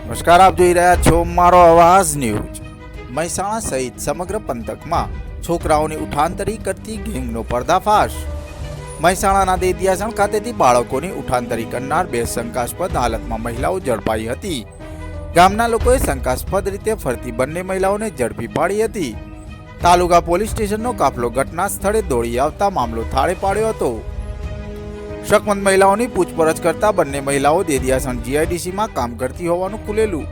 નમસ્કાર, આપ જોઈ રહ્યા છો મારો અવાજ ન્યૂઝ. મહેસાણા સહિત સમગ્ર પંથકમાં છોકરાઓની ઉઠાંતરી કરતી ગેંગનો પર્દાફાશ. મહેસાણાના દેદિયાસણ ખાતેથી બાળકોની ઉઠાંતરી કરનાર બે શંકાસ્પદ હાલતમાં મહિલાઓ ઝડપાઈ હતી. ગામના લોકોએ શંકાસ્પદ રીતે ફરતી બંને મહિલાઓને ઝડપી પાડી હતી. તાલુકા પોલીસ સ્ટેશનનો કાફલો ઘટના સ્થળે દોડી આવતા મામલો થાળે પાડ્યો હતો. શકમંદ મહિલાઓની પૂછપરછ કરતા બંને મહિલાઓ દેદિયાસણ જીઆઈડીસીમાં કામ કરતી હોવાનું ખુલેલું.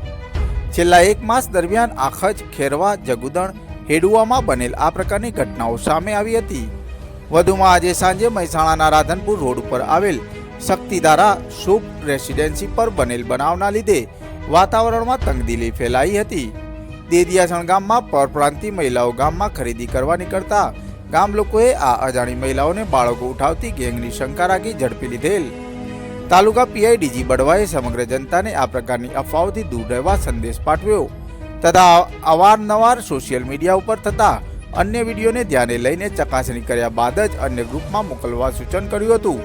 છેલ્લા એક માસ દરમિયાન આખજ ખેરવા, જગુદણ હેડુઆમાં બનેલ આ પ્રકારની ઘટનાઓ સામે આવી હતી. વધુમાં આજે સાંજે મહેસાણાના રાધનપુર રોડ ઉપર આવેલ શક્તિધારા શુભ રેસિડેન્સી પર બનેલ બનાવના લીધે વાતાવરણમાં તંગદિલી ફેલાઈ હતી. દેદિયાસણ ગામમાં પરપ્રાંતિ મહિલાઓ ગામમાં ખરીદી કરવા નીકળતા ગામ લોકોએ આ અજાણી મહિલાઓને બાળકો ઉઠાવતી ગેંગની શંકા રાખી ઝડપી લીધેલ. તાલુકા પીઆઈ ડીજી બડવાએ સમગ્ર જનતાને આ પ્રકારની અફવાઓથી દૂર રહેવા સંદેશ પાઠવ્યો. તથા અવારનવાર સોશિયલ મીડિયા ઉપર થતા અન્ય વિડીયોને ધ્યાને લઈને ચકાસણી કર્યા બાદ જ અન્ય ગ્રુપમાં મોકલવા સૂચન કર્યું હતું.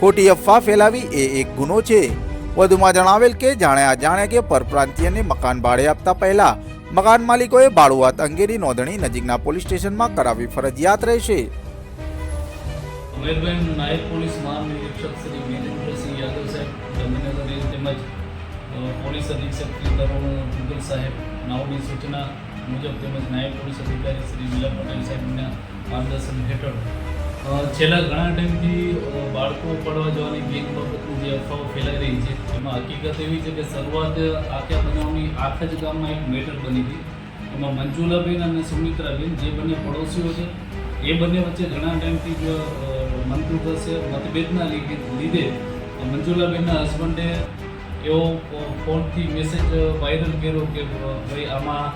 ખોટી અફવા ફેલાવી એ એક ગુનો છે. વધુમાં જણાવેલ કે જાણે અજાણે કે પરપ્રાંતિયને મકાન ભાડે આપતા પહેલા મકાન માલિકોએ ભાડુઆત અંગેની નોંધણી નજીકના પોલીસ સ્ટેશનમાં કરાવવી ફરજિયાત રહેશે. પોલીસ અધિક્ષક શ્રી તરુણ દુગલ સાહેબ નાઓની સૂચના મુજબ તેમજ નાયબ પોલીસ અધિકારી શ્રી વિલા પટેલ સાહેબના માર્ગદર્શન હેઠળ છેલ્લા ઘણા ટાઈમથી બાળકો પડવા જવાની ગેમ બાબતની જે અફવાઓ ફેલાઈ રહી છે, એમાં હકીકત એવી છે કે શરૂઆત આખ્યા બનાવની આખા જ ગામમાં એક મેટર બની હતી. એમાં મંજુલાબેન અને સુમિત્રાબેન, જે બંને પડોશીઓ છે, એ બંને વચ્ચે ઘણા ટાઈમથી જ થશે મતભેદના લીધે મંજુલાબેનના હસબન્ડે એવો ફોનથી મેસેજ વાયરલ કર્યો કે ભાઈ, આમાં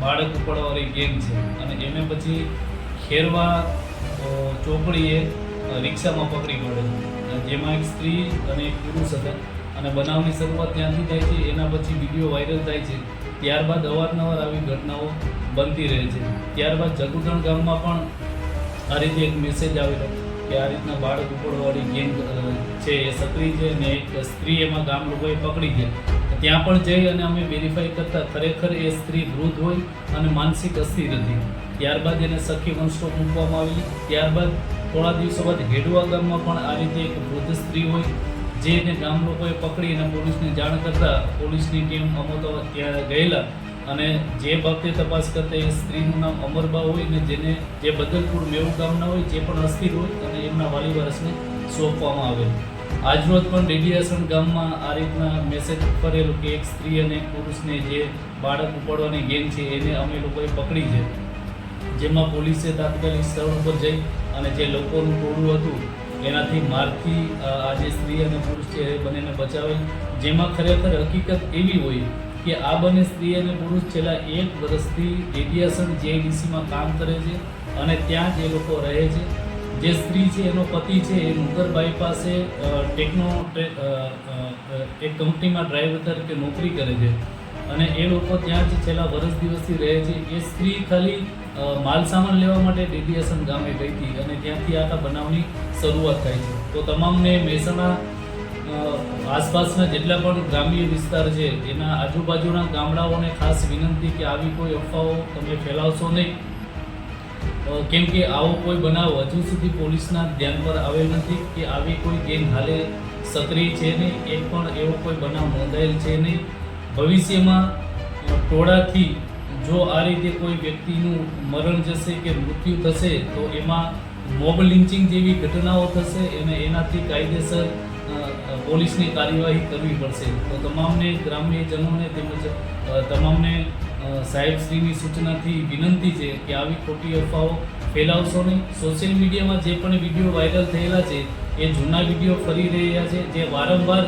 બાળક ઉપાડવાવાળી ગેંગ છે. અને એને પછી ખેરવા અ, રિક્ષામાં પકડી પડે જેમાં એક સ્ત્રી અને એક પુરુષ હતા. અને બનાવની શરૂઆત ત્યાંથી થાય છે એના પછી વીડિયો વાયરલ થાય છે. ત્યારબાદ અવારનવાર આવી ઘટનાઓ બનતી રહે છે. ત્યારબાદ જગુદણ ગામમાં પણ આ રીતે એક મેસેજ આવેલો કે આ રીતના બાળક ઉપડવાળી ગેંગ છે એ સક્રિય છે ને એક સ્ત્રી એમાં ગામ લોકોએ પકડી છે ત્યાં પણ જઈ અને અમે વેરીફાઈ કરતા ખરેખર એ સ્ત્રી વૃદ્ધ હોય અને માનસિક અસ્થિર હતી. ત્યારબાદ એને સખી વંશો મૂકવામાં આવેલી. ત્યારબાદ થોડા દિવસો બાદ હેડવા ગામમાં પણ આ રીતે એક વૃદ્ધ સ્ત્રી હોય જેને ગામ લોકોએ પકડી અને પોલીસને જાણ કરતા પોલીસની ટીમ અમોતો ત્યાં ગયેલા અને જે બાબતે તપાસ કરતા એ સ્ત્રીનું નામ અમરબા હોય ને જેને જે બદલપુર મેવું ગામના હોય, જે પણ અસ્થિર હોય અને એમના વાલી વારસને સોંપવામાં આવેલ. આજરોજ પણ ડેડિયાસણ ગામમાં આ રીતના મેસેજ કરેલો કે એક સ્ત્રી અને પુરુષને જે બાળક ઉપાડવાની ગેંગ છે એને અમે લોકોએ પકડી છે. જેમાં પોલીસે તાત્કાલિક સ્થળ ઉપર જઈ અને જે લોકોનું ટોળું હતું, એનાથી મારથી આ સ્ત્રી અને પુરુષ છે એ બંનેને બચાવેલ. જેમાં ખરેખર હકીકત એવી હોય કે આ બંને સ્ત્રી અને પુરુષ છેલ્લા એક વર્ષથી ડેડિયાસણ જેઆઈડીસીમાં કામ કરે છે અને ત્યાં જ એ લોકો રહે છે. જે સ્ત્રી છે, એનો પતિ છે, એ નુગરબાઈ પાસે ટેકનો એક કંપનીમાં ડ્રાઈવર તરીકે નોકરી કરે છે. અને એ લોકો ત્યાં જ છેલ્લા વર્ષ દિવસથી રહે છે. એ સ્ત્રી ખાલી માલસામાન માલ સામાન લેવા માટે ડેડિયાસન ગામે ગઈ હતી અને ત્યાંથી આખા બનાવની શરૂઆત થાય છે. તો તમામને મહેસાણા આસપાસના જેટલા પણ ગ્રામ્ય વિસ્તાર છે, એના આજુબાજુના ગામડાઓને ખાસ વિનંતી કે આવી કોઈ અફવાઓ તમે ફેલાવશો નહીં. કેમ કે આવો કોઈ બનાવ હજુ સુધી પોલીસના ધ્યાન પર આવેલ નથી કે આવી કોઈ ગેંગ હાલે સક્રિય છે નહીં. એક પણ એવો કોઈ બનાવ નોંધાયેલ છે નહીં. ભવિષ્યમાં ટોળાથી જો આ રીતે કોઈ વ્યક્તિનું મરણ જશે કે મૃત્યુ થશે, તો એમાં મોબ લિન્ચિંગ જેવી ઘટનાઓ થશે અને એનાથી કાયદેસર પોલીસની કાર્યવાહી કરવી પડશે. તો તમામને ગ્રામ્યજનોને તેમજ તમામને સાહેબશ્રીની સૂચનાથી વિનંતી છે કે આવી ખોટી અફવાઓ ફેલાવશો નહીં. સોશિયલ મીડિયામાં જે પણ વીડિયો વાયરલ થયેલા છે, એ જૂના વીડિયો ફરી રહ્યા છે, જે વારંવાર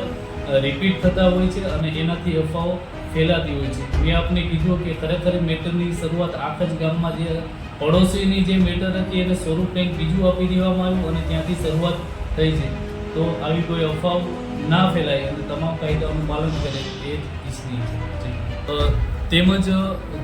રિપીટ થતા હોય છે અને એનાથી અફવાઓ ફેલાતી હોય છે. મેં આપને કીધું કે ખરેખર મેટરની શરૂઆત આખ જ ગામમાં જે પડોશીની જે મેટર હતી એને સ્વરૂપ કંઈક બીજું આપી દેવામાં આવ્યું અને ત્યાંથી શરૂઆત થઈ છે. તો આવી કોઈ અફવાઓ ના ફેલાય અને તમામ કાયદાઓનું પાલન કરે એ જ ઈચ્છનીય છે. તેમજ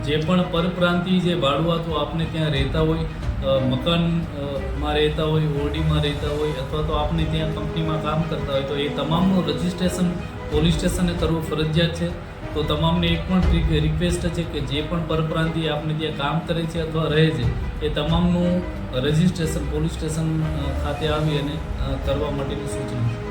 જે પણ પરપ્રાંતિ જે ભાડુઆતો આપને ત્યાં રહેતા હોય અ, મકાનમાં રહેતા હોય ઓરડીમાં રહેતા હોય અથવા તો આપને ત્યાં કંપનીમાં કામ કરતા હોય તો એ તમામનું રજિસ્ટ્રેશન પોલીસ સ્ટેશને કરવું ફરજિયાત છે. તો તમામને એક પણ રિક્વેસ્ટ છે કે જે પણ પરપ્રાંતિ આપને ત્યાં કામ કરે છે અથવા રહે છે એ તમામનું રજિસ્ટ્રેશન પોલીસ સ્ટેશન ખાતે આવી અને કરવા માટેની સૂચના છે.